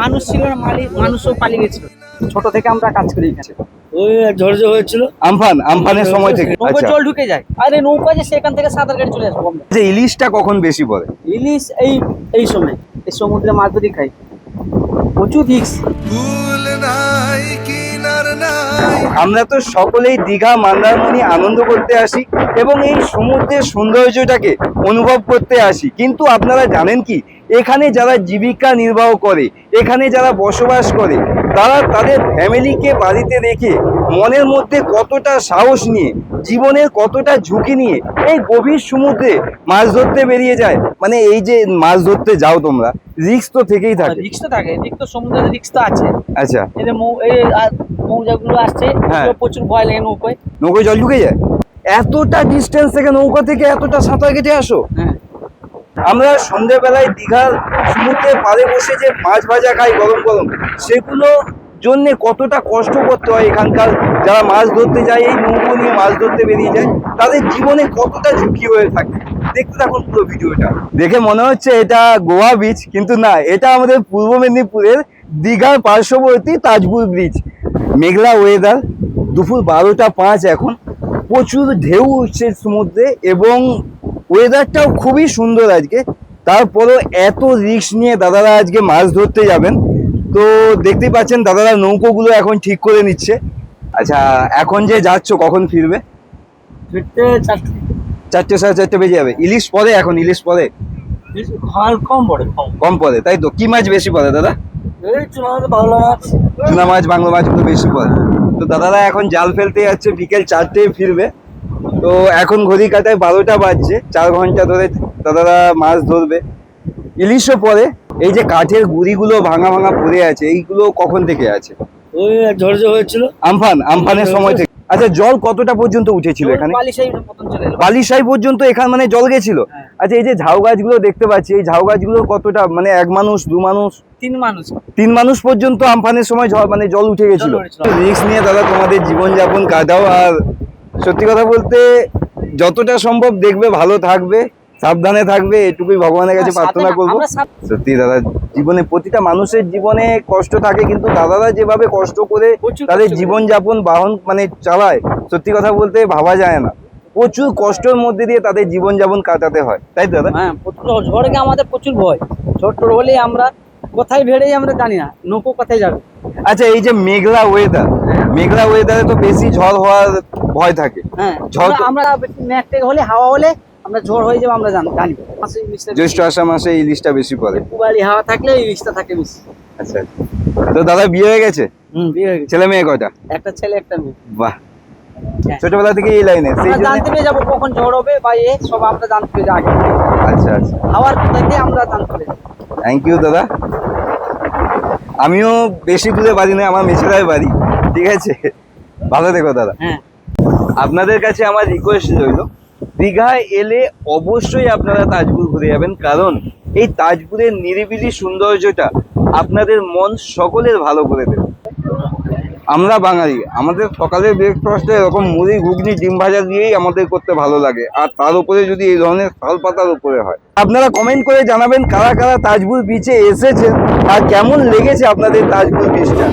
মানুষ ছিল না মালিক মানুষও পালিয়ে গেছিল। ছোট থেকে আমরা কাজ করি এখানে ওই ঝড় হয়েছিল। আমফান আমফানের সময় থেকে। নৌকো আচ্ছা। জল ঢুকে যায়। আরে নৌকা যে সেখান থেকে সাঁতার কেটে চলে আসব। যে ইলিশটা কখন বেশি পড়ে? ইলিশ এই এই সময়। এই সমুদ্রে মাছ ধরি খাই। প্রচুর রিক্স ফুল নাই নাই আমরা তো সকলেই দীঘা মন্দারমণি আনন্দ করতে আসি এবং এই সমুদ্রের সৌন্দর্যটাকে অনুভব করতে আসি। কিন্তু আপনারা জানেন কি? এখানে যারা জীবিকা নির্বাহ করে এখানে যারা বসবাস করে তারা তাদের ফ্যামিলিকে বাড়িতে রেখে মনের মধ্যে কতটা সাহস নিয়ে জীবনের কতটা ঝুঁকি নিয়ে এই গভীর সমুদ্রে মাছ ধরতে বেরিয়ে যায়। মানে এই যে মাছ ধরতে যাও তোমরা রিস্ক তো থেকেই থাকে। রিক্স তো থাকে রিক্স তো সমুদ্রে রিক্স তো আছে। আচ্ছা। যে মৌ এই মৌজাগুলো আসছে হ্যাঁ। প্রচুর ভয় লাগে নৌকোয়। নৌকোয় জল ঢুকে যায়? এতটা ডিস্টেন্স থেকে নৌকা থেকে এতটা সাঁতার কেটে আসো? হ্যাঁ। আমরা সন্ধ্যেবেলায় দীঘার সমুদ্রের পাড়ে বসে যে মাছ ভাজা খাই গরম গরম, সেগুলো জন্য কতটা কষ্ট করতে হয় এখানকার যারা মাছ ধরতে যায়, এই নৌকো নিয়ে মাছ ধরতে বেরিয়ে যায়, তাদের জীবনে কতটা ঝুঁকি হয়ে থাকে। দেখতে থাকুন পুরো ভিডিওটা। দেখে মনে হচ্ছে এটা গোয়া বিচ কিন্তু না, এটা আমাদের পূর্ব মেদিনীপুরের দীঘার পার্শ্ববর্তী তাজপুর ব্রিজ মেঘলা ওয়েদার দুপুর বারোটা পাঁচ এখন। প্রচুর ঢেউ উঠছে সমুদ্রে এবং ওয়েদারটাও খুবই সুন্দর আজকে। তারপরেও এত রিস্ক নিয়ে দাদারা আজকে মাছ ধরতে যাবেন। তো দেখতেই পাচ্ছেন দাদারা নৌকোগুলো এখন ঠিক করে নিচ্ছে। আচ্ছা এখন যে যাচ্ছ কখন ফিরবে? ফিরতে চারটে। চারটে সাড়ে চারটে বেজে যাবে। ইলিশ পরে এখন ইলিশ পরে? কম পড়ে কম। পরে তাই তো? কি মাছ বেশি পড়ে দাদা? চুনা মাছ মাছ। বাংলা মাছগুলো বেশি পড়ে। তো দাদারা এখন জাল ফেলতে যাচ্ছে বিকেল চারটে ফিরবে। তো এখন ঘড়ি কাটায় বারোটা বাজছে চার ঘণ্টা ধরে দাদারা মাছ ধরবে। ইলিশও পরে এই যে কাঠের গুড়িগুলো ভাঙা ভাঙা পড়ে আছে এইগুলো কখন থেকে আছে? ওই ঝড় হয়েছিল। আমফান আমফানের সময় থেকে। আচ্ছা জল কতটা পর্যন্ত উঠেছিল এখানে? বালিশাই পর্যন্ত এখানে মানে জল গেছিল? হ্যাঁ। আচ্ছা এই যে ঝাউ গাছগুলো দেখতে পাচ্ছি এই ঝাউ গাছগুলো কতটা মানে এক মানুষ দু মানুষ? তিন মানুষ। তিন মানুষ পর্যন্ত আমফানের সময় মানে জল উঠে গেছিল। রিস্ক নিয়ে দাদা তোমাদের জীবনযাপন কাটাও আর সত্যি কথা বলতে যতটা সম্ভব দেখবে ভালো থাকবে সাবধানে থাকবে এটুকুই ভগবানের কাছে হ্যাঁ, প্রার্থনা করব। সত্যি দাদা জীবনে প্রতিটা মানুষের জীবনে কষ্ট থাকে কিন্তু দাদারা যেভাবে কষ্ট করে তাদের জীবনযাপন বাহন মানে চালায় সত্যি কথা বলতে ভাবা যায় না। প্রচুর কষ্টের মধ্যে দিয়ে তাদের জীবনযাপন কাটাতে হয়। তাই তো দাদা? হ্যাঁ প্রচুর ঝড়কে আমাদের প্রচুর ভয়? টড় হলেই আমরা কোথায় ভেড়েই আমরা জানি না নৌকো কোথায় যাবে? আচ্ছা এই যে মেঘলা ওয়েদার মেঘলা ওয়েদারে তো বেশি ঝড় হওয়ার ভয় থাকে। হ্যাঁ। ঝড় আমরা মেঘ হলে হাওয়া হলে আমরা ঝড় হয়ে যাবে আমরা জানি জ্যৈষ্ঠ আষাঢ় মাসে ইলিশটা বেশি পড়ে। পুবালি হাওয়া থাকলে ইলিশটা থাকে বেশি। আচ্ছা। তো দাদা বিয়ে হয়ে গেছে? হুম বিয়ে হয়ে গেছে। ছেলে মেয়ে কয়টা? একটা ছেলে একটা মেয়ে। বাহ। হ্যাঁ। ছোটবেলা থেকে এই লাইনে জানতে পেরে যাব কখন ঝড় হবে বা এ সব আমরা জানতে পেরে আগে। আচ্ছা আচ্ছা। হাওয়ার থেকে আমরা জানতে পেরে থ্যাংক ইউ দাদা। আমিও বেশি দূরে বাড়ি নয় আমার মেছেরাই বাড়ি। ঠিক আছে? ভালো থেকো দাদা। হ্যাঁ। আপনাদের কাছে আমার রিকোয়েস্ট রইল, দীঘায় এলে অবশ্যই আপনারা তাজপুর ঘুরে যাবেন, কারণ এই তাজপুরের নিরিবিলি সৌন্দর্যটা আপনাদের মন সকলের ভালো করে দেবে। আমরা বাঙালি, আমাদের সকালের ব্রেকফাস্টে এরকম মুড়ি, ঘুগনি, ডিম ভাজা দিয়েই আমাদের করতে ভালো লাগে, আর তার উপরে যদি এই ধরনের শাল পাতার উপরে হয়। আপনারা কমেন্ট করে জানাবেন কারা কারা তাজপুর বিচে এসেছেন, আর কেমন লেগেছে আপনাদের তাজপুর বিচটা